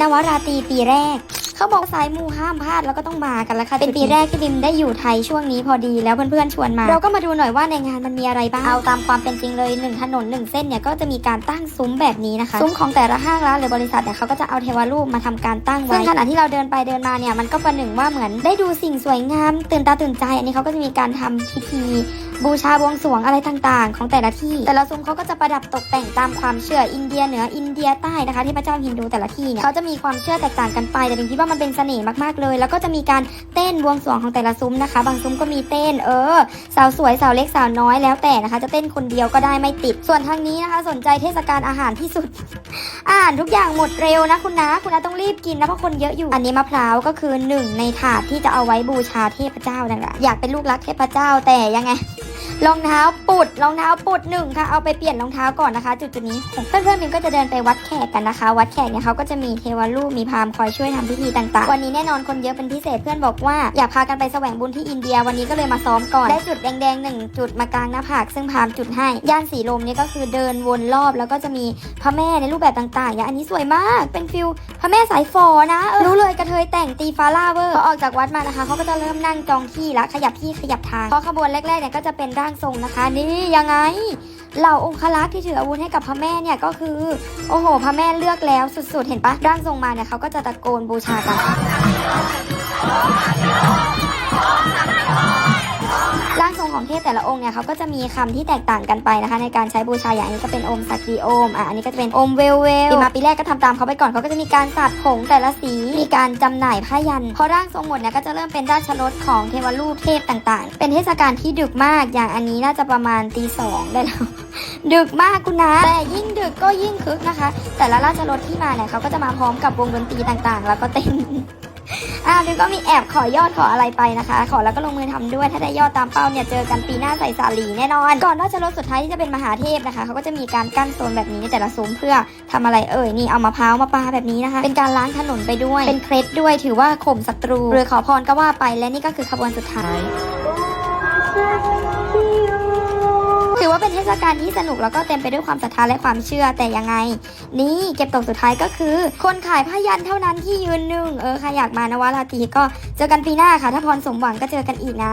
นวราตรีปีแรก เขาบอกสายมูห้ามพลาดแล้วก็ต้องมากันแล้วค่ะ เป็นปีแรกที่ดิมได้อยู่ไทยช่วงนี้พอดีแล้วเพื่อนๆชวนมา เราก็มาดูหน่อยว่าในงานมันมีอะไรบ้าง เอาตามความเป็นจริงเลยหนึ่งถนนหนึ่งเส้นเนี่ยก็จะมีการตั้งซุ้มแบบนี้นะคะ ซุ้มของแต่ละห้างร้านหรือบริษัทเนี่ยเขาก็จะเอาเทวรูปมาทำการตั้งไว้ซึ่งขณะที่เราเดินไปเดินมาเนี่ยมันก็ประหนึ่งว่าเหมือนได้ดูสิ่งสวยงาม ตื่นตาตื่นใจ อันนี้เขาก็จะมีการทำพิธี บูชาบวงสรวงอะไรต่างๆ ของแต่ละที่ แต่ละซุ้มเขาก็จะประดับตกแต่งตามความเชื่ออินเดียเหนืออินเดียใต้นะคะที่พระเจ้าฮินดูแต่ละที่เนี่ยเขาจะมีความเชื่อแตกต่างกันไป แต่ดิมคิดว่ามันเป็นเสน่ห์มากๆเลย แล้วก็จะมีการเต้นบวงสรวงของแต่ละซุ้มนะคะ บางซุ้มก็มีเต้นเออ สาวสวยสาวเล็กสาวน้อยแล้วแต่นะคะ จะเต้นคนเดียวก็ได้ไม่ติด ส่วนทางนี้นะคะ สนใจเทศกาลอาหารที่สุด อาหารทุกอย่างหมดเร็วนะคุณนะคุณนะต้องรีบกินนะเพราะคนเยอะอยู่ อันนี้มะพร้าวก็คือหนึ่งในถาดที่จะเอาไว้บูชาเทพเจ้านั่นแหละอยากเป็นลูกรักเทพเจ้าแต่ยังไง รองเท้าปุดรองเท้าปุดหนึ่งค่ะเอาไปเปลี่ยนรองเท้าก่อนนะคะ จุดจุดนี้เพื่อนๆมิมก็จะเดินไปวัดแขกกันนะคะ วัดแขกเนี่ยเขาก็จะมีเทวรูปมีพราหมณ์คอยช่วยทำพิธีต่างๆ วันนี้แน่นอนคนเยอะเป็นพิเศษเพื่อนบอกว่าอยากพากันไปแสวงบุญที่อินเดีย วันนี้ก็เลยมาซ้อมก่อนได้จุดแดงๆหนึ่งจุดมากลางหน้าผากซึ่งพราหมณ์จุดให้ย่านสีลมเนี่ยก็คือเดินวนรอบแล้วก็จะมีพระแม่ในรูปแบบต่างๆอย่างอันนี้สวยมากเป็นฟิลพระแม่สายฝอนะรู้เลยกระเทยแต่งตีฟ้าล่าเวอร์พอออกจากวัดมานะคะเขาก็จะเริ่มนั่งจองที่ละขยับที่ขยับทางเพราะขบวนแรกๆเนี่ยก็จะเป็นร่างทรงนะคะ นี่ยังไงเหล่าองคลักษ์ที่ถืออาวุธให้กับพระแม่เนี่ยก็คือ โอ้โห พระแม่เลือกแล้วสุดๆ เห็นปะร่างทรงมาเนี่ยเขาก็จะตะโกนบูชากัน เทพแต่ละองค์เนี่ยเขาก็จะมีคำที่แตกต่างกันไปนะคะ ในการใช้บูชาอย่างนี้ก็เป็นโอมสักดีโอมอะอันนี้ก็จะเป็นโอมเวลเวลปีมาปีแรกก็ทำตามเขาไปก่อนเขาก็จะมีการสัดผงแต่ละสีมีการจำหน่ายผ้ายัน พอร่างทรงหมดเนี่ยก็จะเริ่มเป็นราชรถของเทวรูปเทพต่างๆ เป็นเทศกาลที่ดึกมากอย่างอันนี้น่าจะประมาณตีสองได้แล้วดึกมากคุณนะแต่ยิ่งดึกก็ยิ่งคึกนะคะ แต่ละราชรถที่มาเนี่ยเขาก็จะมาพร้อมกับวงดนตรีต่างๆ แล้วก็เต้น ดิวก็มีแอบขอยอดขออะไรไปนะคะ ขอแล้วก็ลงมือทำด้วย ถ้าได้ยอดตามเป้าเนี่ยเจอกันปีหน้าใส่สาลีแน่นอน ก่อนราชรถสุดท้ายที่จะเป็นมหาเทพนะคะเขาก็จะมีการกั้นโซนแบบนี้ในแต่ละซุ้มเพื่อทำอะไรเอ่ยนี่เอามะพร้าวมาปาแบบนี้นะคะ เป็นการล้างถนนไปด้วย เป็นเคล็ดด้วยถือว่าข่มศัตรูหรือขอพรก็ว่าไปและนี่ก็คือขบวนสุดท้าย เป็นเทศกาลที่สนุกแล้วก็เต็มไปด้วยความศรัทธาและความเชื่อแต่ยังไง นี่เก็บตกสุดท้ายก็คือ คนขายผ้ายันเท่านั้นที่ยืนหนึ่งเออใครอยากมานวราตรีก็เจอกันปีหน้าค่ะ ถ้าพรสมหวังก็เจอกันอีกนะ